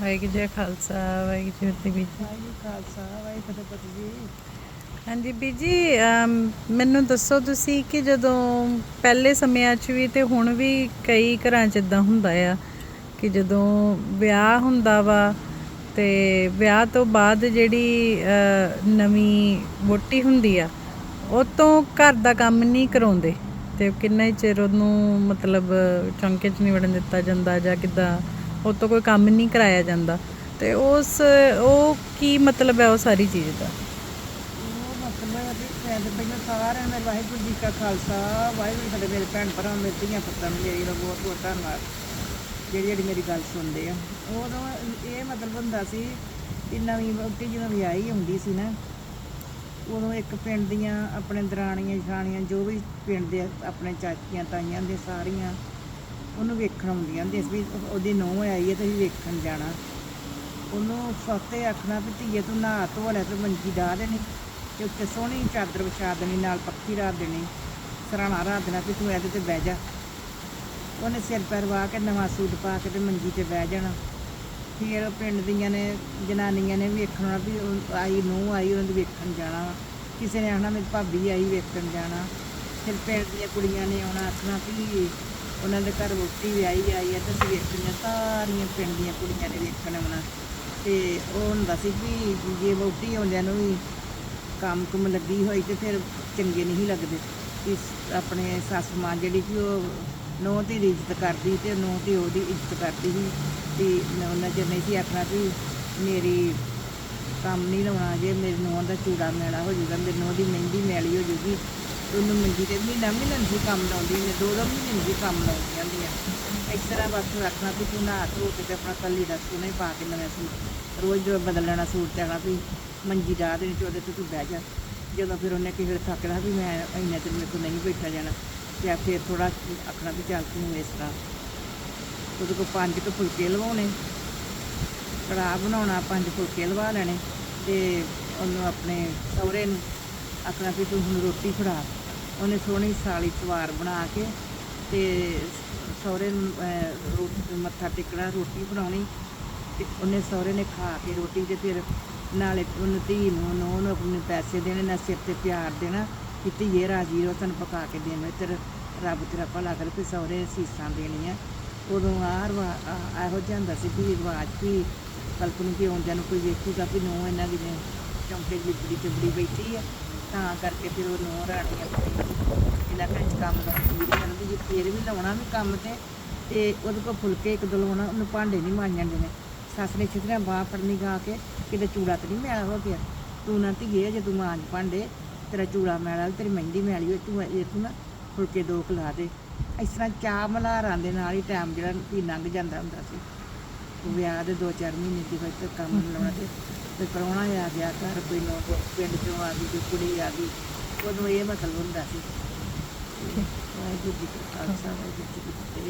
ਵਾਹਿਗੁਰੂ ਜੀ ਖਾਲਸਾ ਵਾਹਿਗੁਰੂ ਜੀ ਫਤਿਹ ਵਾਹਿਗੁਰੂ ਖਾਲਸਾ ਵਾਹਿਗੁਰੂ ਫਤਿਹ ਜੀ। ਹਾਂਜੀ ਬੀਜੀ ਮੈਨੂੰ ਦੱਸੋ ਤੁਸੀਂ ਕਿ ਜਦੋਂ ਪਹਿਲੇ ਸਮਿਆਂ 'ਚ ਵੀ ਤੇ ਹੁਣ ਵੀ ਕਈ ਘਰਾਂ 'ਚ ਇਦਾਂ ਹੁੰਦਾ ਆ ਕਿ ਜਦੋਂ ਵਿਆਹ ਹੁੰਦਾ ਵਾ ਤੇ ਵਿਆਹ ਤੋਂ ਬਾਅਦ ਜਿਹੜੀ ਨਵੀਂ ਵੋਟੀ ਹੁੰਦੀ ਆ ਉਹ ਤੋਂ ਘਰ ਦਾ ਕੰਮ ਨਹੀਂ ਕਰਾਉਂਦੇ। ਤੇ ਕਿੰਨਾ ਹੀ ਚਿਰ ਉਹਨੂੰ ਮਤਲਬ ਚੌਂਕੇ 'ਚ ਨਹੀਂ ਵੜਨ ਦਿੱਤਾ ਜਾਂਦਾ ਜਾਂ ਕਿੱਦਾਂ ਉਹ ਤੋਂ ਕੋਈ ਕੰਮ ਨਹੀਂ ਕਰਾਇਆ ਜਾਂਦਾ। ਤੇ ਉਸ, ਉਹ ਕੀ ਮਤਲਬ ਹੈ ਉਹ ਸਾਰੀ ਚੀਜ਼ ਦਾ? ਪਹਿਲਾਂ ਸਾਰਿਆਂ ਦਾ ਵਾਹਿਗੁਰੂ ਜੀ ਕਾ ਖਾਲਸਾ, ਵਾਹਿਗੁਰੂ ਸਾਡੇ ਮੇਰੇ ਭੈਣ ਭਰਾ ਮੇਰੇ ਧੀਆਂ ਪੁੱਤਾਂ ਨੂੰ ਮੇਰੀ ਦਾ ਬਹੁਤ ਬਹੁਤ ਧੰਨਵਾਦ। ਜਿਹੜੀ ਜਿਹੜੀ ਮੇਰੀ ਗੱਲ ਸੁਣਦੇ ਆ। ਉਦੋਂ ਇਹ ਮਤਲਬ ਹੁੰਦਾ ਸੀ ਕਿ ਨਵੀਂ ਵਹੁਟੀ ਜਦੋਂ ਵਿਆਹੀ ਹੁੰਦੀ ਸੀ ਨਾ, ਉਦੋਂ ਇੱਕ ਪਿੰਡ ਦੀਆਂ ਆਪਣੇ ਦਰਾਣੀਆਂ, ਜਠਾਣੀਆਂ, ਜੋ ਵੀ ਪਿੰਡ ਦੇ ਆਪਣੇ ਚਾਚੀਆਂ, ਤਾਈਆਂ ਦੇ ਸਾਰੀਆਂ ਉਹਨੂੰ ਵੇਖਣ ਆਉਂਦੀਆਂ ਹੁੰਦੀਆਂ ਸੀ ਵੀ ਉਹਦੀ ਨੂੰਹ ਆਈ ਹੈ ਤੇ ਅਸੀਂ ਵੇਖਣ ਜਾਣਾ। ਉਹਨੂੰ ਸੱਤੇ ਆਖਣਾ ਵੀ ਧੀਏ ਤੂੰ ਨਹਾ ਧੋ ਲੈ ਤੇ ਮੰਜੀ ਡਾਹ ਦੇਣੀ ਤੇ ਉੱਤੇ ਸੋਹਣੀ ਚਾਦਰ ਵਿਛਾ ਦੇਣੀ, ਨਾਲ ਪੱਖੀ ਰੱਖ ਦੇਣੀ, ਸਰਾਣਾ ਰੱਖ ਦੇਣਾ ਵੀ ਤੂੰ ਇਹਦੇ ਤੇ ਬਹਿ ਜਾ। ਉਹਨੇ ਸਿਰ ਪੈਰ ਵਾਹ ਕੇ ਨਵਾਂ ਸੂਟ ਪਾ ਕੇ ਤੇ ਮੰਜੀ ਤੇ ਬਹਿ ਜਾਣਾ। ਫਿਰ ਪਿੰਡ ਦੀਆਂ ਨੇ, ਜਨਾਨੀਆਂ ਨੇ ਵੀ ਵੇਖਣਾ ਵੀ ਉਹ ਆਈ ਨੂੰ ਆਈ, ਉਹਨਾਂ ਦੀ ਵੇਖਣ ਜਾਣਾ ਕਿਸੇ ਨੇ ਆਖਣਾ ਮੇਰੀ ਭਾਬੀ ਆਈ ਵੇਖਣ ਜਾਣਾ। ਫਿਰ ਪਿੰਡ ਦੀਆਂ ਕੁੜੀਆਂ ਨੇ ਆਉਣਾ ਆਖਣਾ ਵੀ ਉਹਨਾਂ ਦੇ ਘਰ ਵੋਟੀ ਵਿਆਹੀ ਆਈ ਹੈ ਤੇ ਅਸੀਂ ਵੇਖਣੀਆਂ ਸਾਰੀਆਂ ਪਿੰਡ ਦੀਆਂ ਕੁੜੀਆਂ ਨੇ ਵੇਖਣ ਆਉਣਾ। ਤੇ ਉਹ ਹੁੰਦਾ ਸੀ ਵੀ ਜੇ ਵੋਟੀ ਆਉਂਦਿਆਂ ਨੂੰ ਵੀ ਕੰਮ ਕੁਮ ਲੱਗੀ ਹੋਈ ਤੇ ਫਿਰ ਚੰਗੇ ਨਹੀਂ ਲੱਗਦੇ। ਵੀ ਆਪਣੇ ਸੱਸ ਮਾਂ ਜਿਹੜੀ ਕਿ ਉਹ ਨੂੰਹ ਦੀ ਇੱਜ਼ਤ ਕਰਦੀ ਤੇ ਨੂੰਹ ਦੀ ਉਹਦੀ ਇੱਜ਼ਤ ਕਰਦੀ ਸੀ। ਤੇ ਨ- ਉਹਨਾਂ ਚਿਰ ਨਹੀਂ ਸੀ ਆਖਣਾ ਵੀ ਮੇਰੀ ਕੰਮ ਨਹੀਂ ਲਾਉਣਾ, ਜੇ ਮੇਰੀ ਨੂੰਹ ਦਾ ਚੂੜਾ ਮੇਲਾ ਹੋ ਜਾਊਗਾ, ਮੇਰੀ ਨੂੰਹ ਦੀ ਮਹਿੰਦੀ ਮੈਲੀ ਹੋ ਜਾਊਗੀ ਉਹਨੂੰ ਮੰਜੀ ਤੇ ਮਹੀਨਾ ਮਹੀਨਾ ਨਹੀਂ ਕੰਮ ਲਾਉਂਦੀ ਨੇ, ਦੋ ਦੋ ਮਹੀਨੇ ਨੂੰ ਸੀ ਕੰਮ ਲਾਉਂਦੀਆਂ ਹੁੰਦੀਆਂ। ਇਸ ਤਰ੍ਹਾਂ ਬਸ ਰੱਖਣਾ ਵੀ ਤੂੰ ਨਹਾ ਧੋ ਕੇ ਤੇ ਆਪਣਾ ਕੱਲੀ ਦਾ ਸੂਟ ਹੀ ਪਾ ਕੇ ਨਵੇਂ ਸੂਟ। ਰੋਜ਼ ਜੋ ਬਦਲ ਲੈਣਾ ਸੂਟ ਤੇ ਆਣਾ ਵੀ ਮੰਜੀ ਡਾਹ ਦੇਣੀ ਤੇ ਉਹਦੇ ਤੇ ਤੂੰ ਬਹਿ ਜਾ। ਜਦੋਂ ਫਿਰ ਉਹਨੇ ਕਿਸੇ ਵੇਲੇ ਥੱਕਦਾ ਵੀ ਮੈਂ ਇੰਨਾ ਚਿਰ ਮੇਰੇ ਕੋਲ ਨਹੀਂ ਬੈਠਾ ਜਾਣਾ ਤੇ ਫਿਰ ਥੋੜਾ ਆਖਣਾ ਵੀ ਚੱਲ ਤੂੰ ਇਸ ਤਰ੍ਹਾਂ ਉਹਦੇ ਕੋਲ ਪੰਜ ਕੁ ਫੁਲਕੇ ਲਵਾਉਣੇ। ਕੜਾਹ ਬਣਾਉਣਾ, ਪੰਜ ਫੁਲਕੇ ਲਵਾ ਲੈਣੇ ਤੇ ਉਹਨੂੰ ਆਪਣੇ ਸਹੁਰੇ ਨੂੰ ਆਖਣਾ ਵੀ ਤੂੰ ਹੁਣ ਰੋਟੀ ਫੜਾ। ਉਹਨੇ ਸੋਹਣੀ ਸਾਲੀ ਸਵਾਰ ਬਣਾ ਕੇ ਤੇ ਸਹੁਰੇ ਨੂੰ ਅਹ, ਰੋਟੀ ਮੱਥਾ ਟੇਕਣਾ ਰੋਟੀ ਬਣਾਉਣੀ ਤੇ ਉਹਨੇ ਸਹੁਰੇ ਨੇ ਖਾ ਕੇ ਰੋਟੀ ਤੇ ਫਿਰ ਨਾਲੇ ਉਹਨੂੰ ਧੀ ਨੂੰ ਨੂੰਹ ਨੂੰ ਆਪਣੇ ਪੈਸੇ ਦੇਣੇ ਨਾ ਸਿਰ ਤੇ ਪਿਆਰ ਦੇਣਾ ਕਿ ਧੀਏ ਰਾਜੀ ਰੋ ਤੈਨੂੰ ਪਕਾ ਕੇ ਦੇਣਾ ਤੇਰੇ ਰੱਬ ਤੇਰਾ ਭਲਾ ਕਰੇ ਤੇ ਸਹੁਰੇ ਸੀਸਾਂ ਦੇਣੀਆਂ। ਉਦੋਂ ਆਹ ਰਿਵਾ- ਆਹ ਇਹੋ ਜਿਹਾ ਹੁੰਦਾ ਸੀ ਵੀ ਰਿਵਾਜ ਵੀ ਕਲਪ ਨੂੰ ਕਿ ਆਉਂਦਿਆਂ ਨੂੰ ਕੋਈ ਵੇਖੂਗਾ ਵੀ ਨੂੰਹ ਇਹਨਾਂ ਦੀ ਨੇ ਚੌਂਕੇ ਦੀ ਬੜੀ ਬੈਠੀ ਆ, ਤਾਂ ਕਰਕੇ ਫਿਰ ਉਹ ਨੂੰਹ ਰਾਣੀਆਂ ਇਹਨਾਂ ਵਿੱਚ ਕੰਮ ਲਾਉਂਦੀ ਕਰਦੀ ਜੇ ਫੇਰ ਵੀ ਲਾਉਣਾ ਵੀ ਕੰਮ ਤੇ ਤੇ ਉਹਦੇ ਕੋਲ ਫੁਲਕੇ ਇੱਕ ਦੋ ਲਾਉਣਾ, ਉਹਨੂੰ ਭਾਂਡੇ ਨਹੀਂ ਮਾਂਜਣ ਦੇਣੇ। ਸੱਸ ਨੇ ਛਿੱਤਰਿਆਂ ਬਾਹ ਫੜਨੀ ਗਾ ਕੇ, ਕਿਤੇ ਚੂੜਾ ਤੇ ਨਹੀਂ ਮੈਲਾ ਹੋ ਗਿਆ। ਤੂੰ ਨਾ ਧੀਏ, ਜੇ ਤੂੰ ਮਾਂਜ ਭਾਂਡੇ, ਤੇਰਾ ਚੂੜਾ ਮੈਲਾ ਤੇਰੀ ਮਹਿੰਦੀ ਮੈਲੀ ਹੋ ਤੂੰ ਇਹ ਤੂੰ ਨਾ ਫੁਲਕੇ ਦੋ ਖਿਲਾ ਦੇ। ਇਸ ਤਰ੍ਹਾਂ ਚਾਹ ਮਲਾਰਾਂ ਦੇ ਨਾਲ ਹੀ ਟਾਈਮ ਜਿਹੜਾ ਵੀ ਲੰਘ ਜਾਂਦਾ ਹੁੰਦਾ ਸੀ। ਵਿਆਹ ਦੇ 2-4 ਮਹੀਨੇ ਦੀ ਵਿੱਚ ਕੰਮ ਲਾਉਣਾ ਤੇ ਤੇ ਪ੍ਰਾਹੁਣਾ ਆ ਗਿਆ ਘਰ ਕੋਈ ਨੋ ਪਿੰਡ ਚੋਂ ਆ ਗਈ ਕੋਈ ਕੁੜੀ ਆ ਗਈ। ਉਦੋਂ ਇਹ ਮਤਲਬ ਹੁੰਦਾ ਸੀ ਵਾਹਿਗੁਰੂ ਜੀ ਕਾ ਖਾਲਸਾ ਵਾਹਿਗੁਰੂ ਜੀ ਕੀ ਫਤਿਹ।